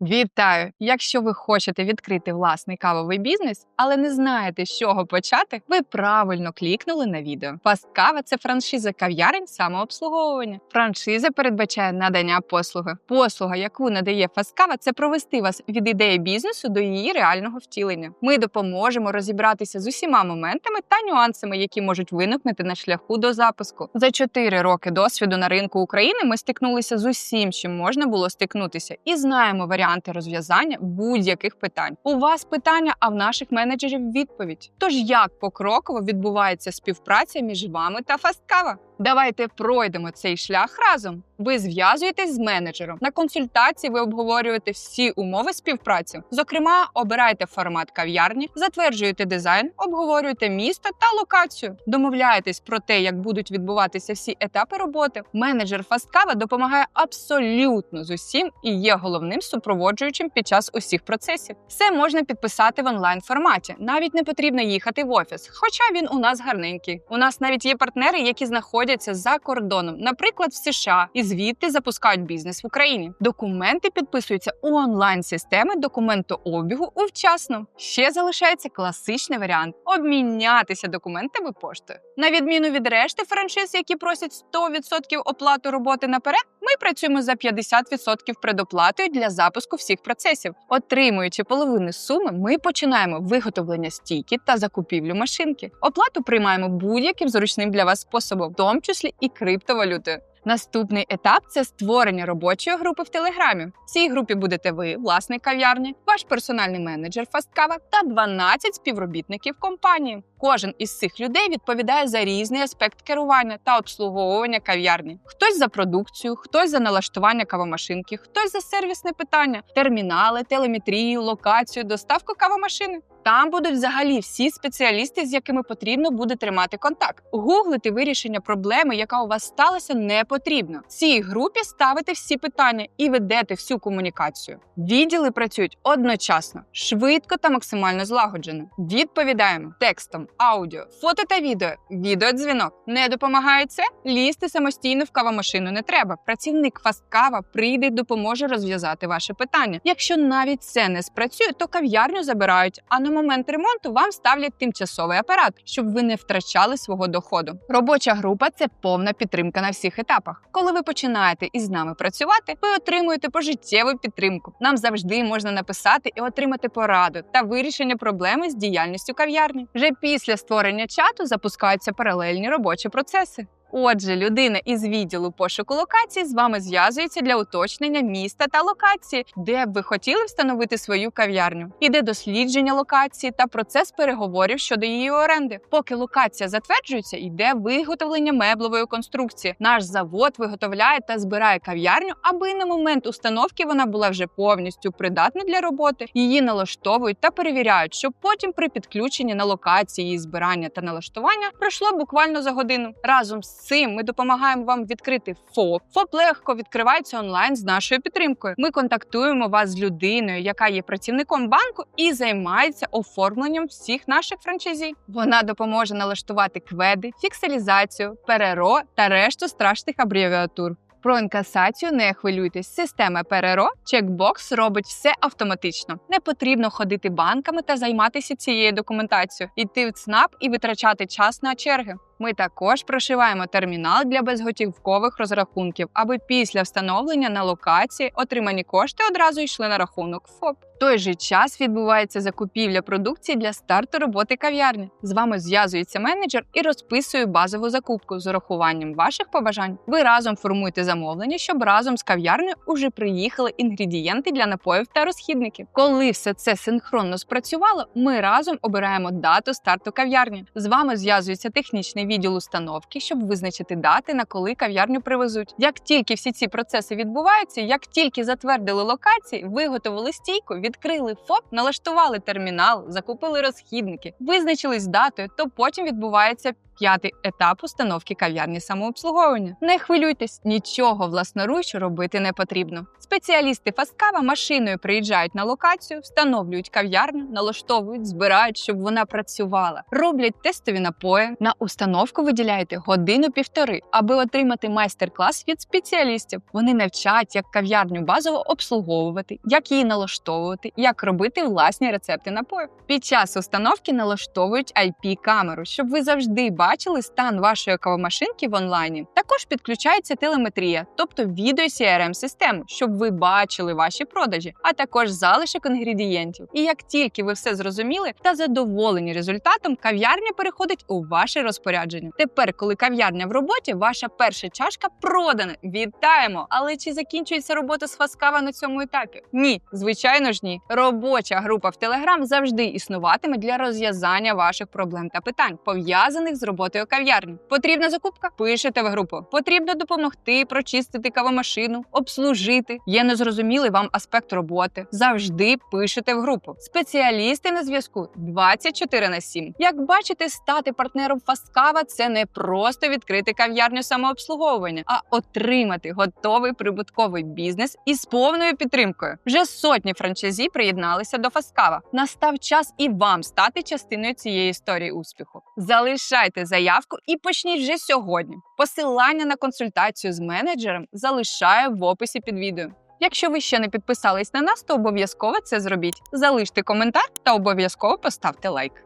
Вітаю! Якщо ви хочете відкрити власний кавовий бізнес, але не знаєте, з чого почати, ви правильно клікнули на відео. Fast Кава – це франшиза кав'ярень самообслуговування. Франшиза передбачає надання послуги. Послуга, яку надає Fast Кава, це провести вас від ідеї бізнесу до її реального втілення. Ми допоможемо розібратися з усіма моментами та нюансами, які можуть виникнути на шляху до запуску. За 4 роки досвіду на ринку України ми стикнулися з усім, чим можна було стикнутися, і знаємо варіанти розв'язання будь-яких питань. У вас питання, а в наших менеджерів відповідь. Тож як покроково відбувається співпраця між вами та Фасткава? Давайте пройдемо цей шлях разом. Ви зв'язуєтесь з менеджером. На консультації ви обговорюєте всі умови співпраці. Зокрема, обираєте формат кав'ярні, затверджуєте дизайн, обговорюєте місто та локацію. Домовляєтесь про те, як будуть відбуватися всі етапи роботи. Менеджер Фасткава допомагає абсолютно з усім і є головним супроводжуючим під час усіх процесів. Все можна підписати в онлайн форматі. Навіть не потрібно їхати в офіс, хоча він у нас гарненький. У нас навіть є партнери, які знаходяться за кордоном, наприклад, в США, і звідти запускають бізнес в Україні. Документи підписуються у онлайн системи документообігу увчасно. Ще залишається класичний варіант обмінятися документами поштою. На відміну від решти франшиз, які просять 100% оплату роботи наперед, ми працюємо за 50% предоплатою для запуску всіх процесів. Отримуючи половину суми, ми починаємо виготовлення стійки та закупівлю машинки. Оплату приймаємо будь-яким зручним для вас способом, в тому числі і криптовалютою. Наступний етап це створення робочої групи в Телеграмі. В цій групі будете ви, власник кав'ярні, ваш персональний менеджер Фасткава та 12 співробітників компанії. Кожен із цих людей відповідає за різний аспект керування та обслуговування кав'ярні. Хтось за продукцію, хтось за налаштування кавомашинки, хтось за сервісне питання, термінали, телеметрію, локацію, доставку кавомашини. Там будуть взагалі всі спеціалісти, з якими потрібно буде тримати контакт. Гуглити вирішення проблеми, яка у вас сталася, не потрібно. В цій групі ставите всі питання і ведете всю комунікацію. Відділи працюють одночасно, швидко та максимально злагоджено. Відповідаємо текстом, аудіо, фото та відео, відеодзвінок. Не допомагає це? Лізти самостійно в кавомашину не треба. Працівник фасткава прийде і допоможе розв'язати ваше питання. Якщо навіть це не спрацює, то кав'ярню забирають. А момент ремонту вам ставлять тимчасовий апарат, щоб ви не втрачали свого доходу. Робоча група це повна підтримка на всіх етапах. Коли ви починаєте із нами працювати, ви отримуєте пожиттєву підтримку. Нам завжди можна написати і отримати пораду та вирішення проблеми з діяльністю кав'ярні. Вже після створення чату запускаються паралельні робочі процеси. Отже, людина із відділу пошуку локацій з вами зв'язується для уточнення міста та локації, де б ви хотіли встановити свою кав'ярню. Іде дослідження локації та процес переговорів щодо її оренди. Поки локація затверджується, йде виготовлення меблової конструкції. Наш завод виготовляє та збирає кав'ярню, аби на момент установки вона була вже повністю придатна для роботи. Її налаштовують та перевіряють, щоб потім при підключенні на локації її збирання та налаштування пройшло буквально за годину. Разом з цим ми допомагаємо вам відкрити ФОП. ФОП легко відкривається онлайн з нашою підтримкою. Ми контактуємо вас з людиною, яка є працівником банку і займається оформленням всіх наших франчайзі. Вона допоможе налаштувати кведи, фіксалізацію, переро та решту страшних абревіатур. Про інкасацію не хвилюйтесь. Система ПРРО чекбокс робить все автоматично. Не потрібно ходити банками та займатися цією документацією, йти в ЦНАП і витрачати час на черги. Ми також прошиваємо термінал для безготівкових розрахунків, аби після встановлення на локації отримані кошти одразу йшли на рахунок ФОП. Той же час відбувається закупівля продукції для старту роботи кав'ярні. З вами зв'язується менеджер і розписує базову закупку з урахуванням ваших побажань. Ви разом формуєте замовлення, щоб разом з кав'ярнею уже приїхали інгредієнти для напоїв та розхідників. Коли все це синхронно спрацювало, ми разом обираємо дату старту кав'ярні. З вами зв'язується технічний відділ установки, щоб визначити дати, на коли кав'ярню привезуть. Як тільки всі ці процеси відбуваються, як тільки затвердили локації, виготовили стійку, відкрили ФОП, налаштували термінал, закупили розхідники, визначились датою, то потім відбувається П'ятий етап установки кав'ярні самообслуговування. Не хвилюйтесь, нічого власноруч робити не потрібно. Спеціалісти Фасткава машиною приїжджають на локацію, встановлюють кав'ярню, налаштовують, збирають, щоб вона працювала. Роблять тестові напої. На установку виділяєте годину-півтори, аби отримати майстер-клас від спеціалістів. Вони навчать, як кав'ярню базово обслуговувати, як її налаштовувати, як робити власні рецепти напою. Під час установки налаштовують IP-камеру, щоб ви завжди бачили стан вашої кавомашинки в онлайні. Також підключається телеметрія, тобто відео crm систему щоб ви бачили ваші продажі, а також залишок інгредієнтів. І як тільки ви все зрозуміли та задоволені результатом, кав'ярня переходить у ваше розпорядження. Тепер, коли кав'ярня в роботі, ваша перша чашка продана. Вітаємо! Але чи закінчується робота з Фаскава на цьому етапі? Ні, звичайно ж ні. Робоча група в Телеграм завжди існуватиме для розв'язання ваших проблем та питань, пов'язаних з роботою кав'ярні. Потрібна закупка? Пишете в групу. Потрібно допомогти прочистити кавомашину, обслужити. Є незрозумілий вам аспект роботи. Завжди пишете в групу. Спеціалісти на зв'язку 24 на 7. Як бачите, стати партнером Фасткава це не просто відкрити кав'ярню самообслуговування, а отримати готовий прибутковий бізнес із повною підтримкою. Вже сотні франчайзі приєдналися до Фасткава. Настав час і вам стати частиною цієї історії успіху. Залишайте заявку і почніть вже сьогодні. Посилання на консультацію з менеджером залишаю в описі під відео. Якщо ви ще не підписались на нас, то обов'язково це зробіть. Залиште коментар та обов'язково поставте лайк.